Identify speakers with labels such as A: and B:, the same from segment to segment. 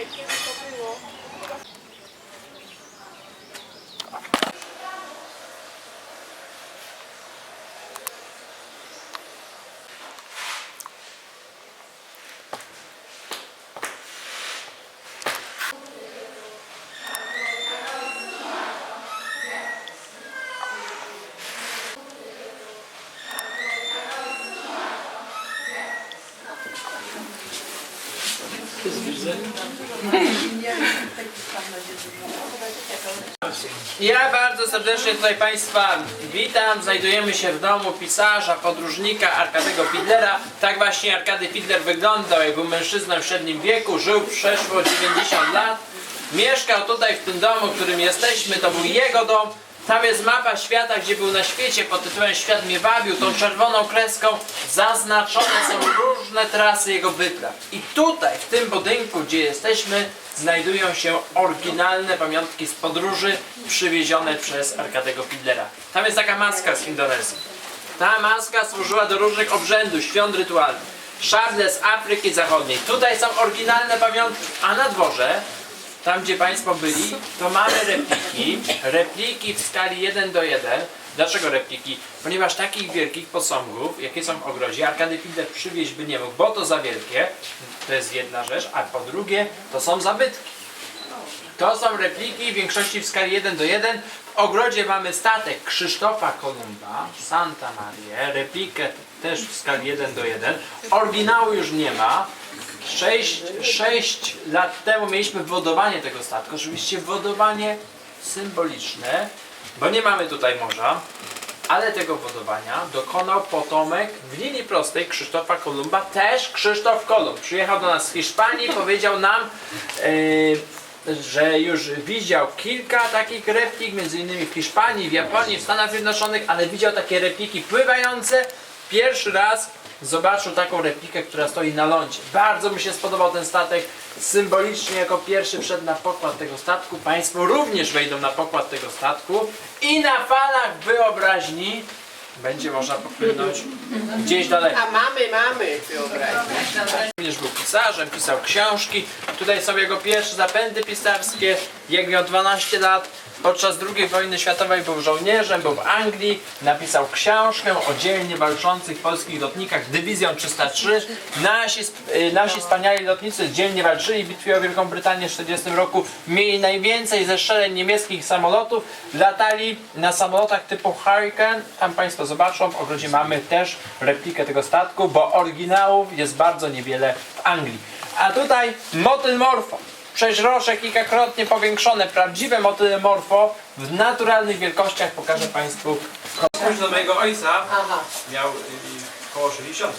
A: 이你게해 서.
B: Ja bardzo serdecznie tutaj Państwa witam. Znajdujemy się w domu pisarza, podróżnika Arkadego Fidlera. Tak właśnie Arkady Fidler wyglądał, był mężczyzną w średnim wieku, żył przeszło 90 lat. Mieszkał tutaj w tym domu, w którym jesteśmy, to był jego dom. Tam jest mapa świata, gdzie był na świecie pod tytułem Świat mnie bawił. Tą czerwoną kreską zaznaczone są różne trasy jego wypraw. I tutaj, w tym budynku, gdzie jesteśmy, znajdują się oryginalne pamiątki z podróży przywiezione przez Arkadego Fidlera. Tam jest taka maska z Indonezji. Ta maska służyła do różnych obrzędów, świąt rytualnych. Szable z Afryki Zachodniej. Tutaj są oryginalne pamiątki, a na dworze tam gdzie Państwo byli, to mamy repliki, repliki w skali 1 do 1. Dlaczego repliki? Ponieważ takich wielkich posągów, jakie są w ogrodzie, Arkady Finder przywieźć by nie mógł, bo to za wielkie, to jest jedna rzecz, a po drugie, to są zabytki. To są repliki w większości w skali 1 do 1. W ogrodzie mamy statek Krzysztofa Kolumba, Santa Maria, replikę też w skali 1 do 1. Oryginału już nie ma. 6, 6 lat temu mieliśmy wodowanie tego statku. Oczywiście wodowanie symboliczne, bo nie mamy tutaj morza. Ale tego wodowania dokonał potomek w linii prostej Krzysztofa Kolumba, też Krzysztof Kolumb. Przyjechał do nas z Hiszpanii, powiedział nam, e, że już widział kilka takich replik, między innymi w Hiszpanii, w Japonii, w Stanach Zjednoczonych, ale widział takie repliki pływające. Pierwszy raz zobaczył taką replikę, która stoi na lądzie. Bardzo mi się spodobał ten statek. Symbolicznie jako pierwszy wszedł na pokład tego statku. Państwo również wejdą na pokład tego statku i na falach wyobraźni będzie można popłynąć gdzieś daleko.
A: A mamy, mamy wyobraźnię.
B: Również był pisarzem, pisał książki. Tutaj są jego pierwsze zapędy pisarskie. Jak miał 12 lat, podczas II wojny światowej był żołnierzem, był w Anglii. Napisał książkę o dzielnie walczących polskich lotnikach Dywizją 303. Nasi, y, nasi wspaniali lotnicy dzielnie walczyli w bitwie o Wielką Brytanię w 1940 roku. Mieli najwięcej zestrzeleń niemieckich samolotów. Latali na samolotach typu Hurricane. Tam Państwo zobaczą, w ogrodzie mamy też replikę tego statku, bo oryginałów jest bardzo niewiele w Anglii. A tutaj motyl morfo. Przeźrocze kilkakrotnie powiększone, prawdziwe motyle morfo w naturalnych wielkościach pokażę Państwu. Spójrz do mojego ojca,
A: Aha,
B: miał y, koło 60.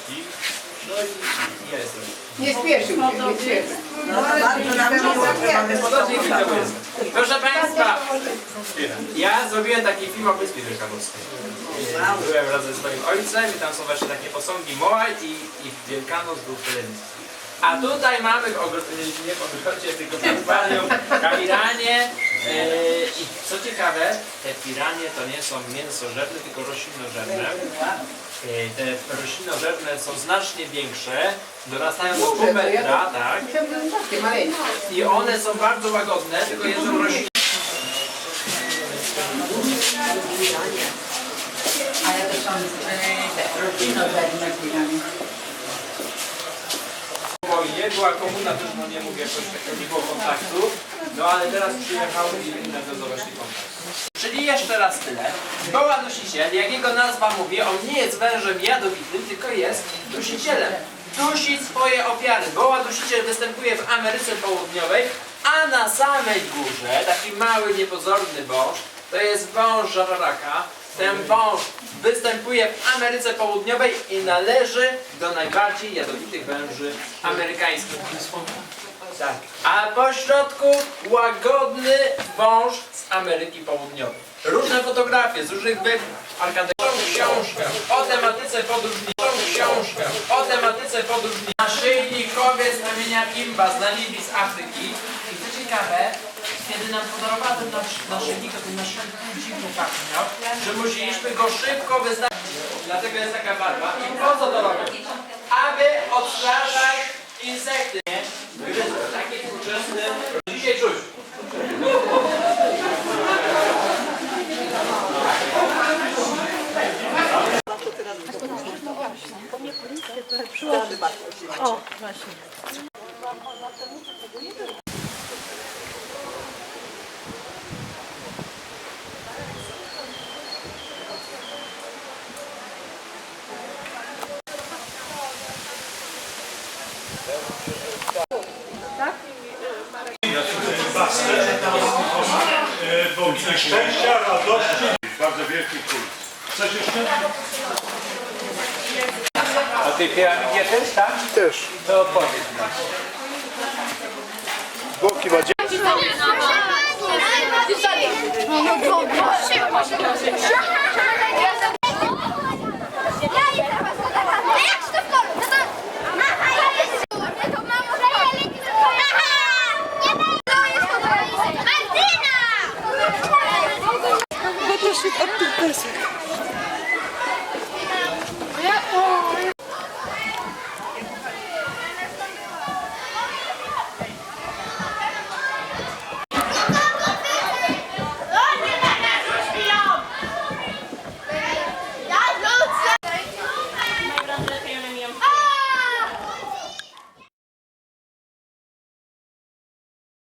B: No i ja jestem.
A: nie spieszył się, nie spieszył.
B: Jest. Proszę Państwa, ja zrobiłem taki film o Wyspie Wielkanocnej. Byłem razem z moim ojcem i tam są właśnie takie posągi Moaj i, i Wielkanoc był w telewizji. A tutaj mamy ogro- nie ogrodzie, tylko w akwarium kamiranie. Yy, I co ciekawe, te piranie to nie są mięsożerne, tylko roślinożerne. Yy, te roślinożerne są znacznie większe, dorastają do pół metra, tak. I one są bardzo łagodne, tylko jedzą rośliny. Po wojnie była komuna też, no nie mówię, jakoś nie było kontaktu, no ale teraz przyjechały i nawiązywał właśnie kontakt. Czyli jeszcze raz tyle. Boła dusiciel, jak jego nazwa mówi, on nie jest wężem jadowitym, tylko jest dusicielem. Dusi swoje ofiary. Boła dusiciel występuje w Ameryce Południowej, a na samej górze, taki mały, niepozorny wąż, to jest wąż żararaka. Ten wąż występuje w Ameryce Południowej i należy do najbardziej jadowitych węży amerykańskich. Tak. A po środku łagodny wąż z Ameryki Południowej. Różne fotografie z różnych. Arkady- Tą książkę o tematyce podróżniczą książkę o tematyce podróżniczej. Naszyjnikowiec ramienia Kimba z Namibii z Afryki. I co ciekawe, kiedy nam podarowano nasz, naszyjnik, ten naszyjnik dziwny pachnie, że musieliśmy go szybko wyznaczyć. Dlatego jest taka barwa. I po co to robią? Aby odstraszać insekty. Gdyż taki współczesny... Dzisiaj czuć. O, właśnie.
C: Bogini szczęścia, radości, bardzo wielki kult. Coś jeszcze?
B: O tej piramidzie też, tak?
D: Też.
B: To opowiedz nam.
D: Boki ma
E: Martyna!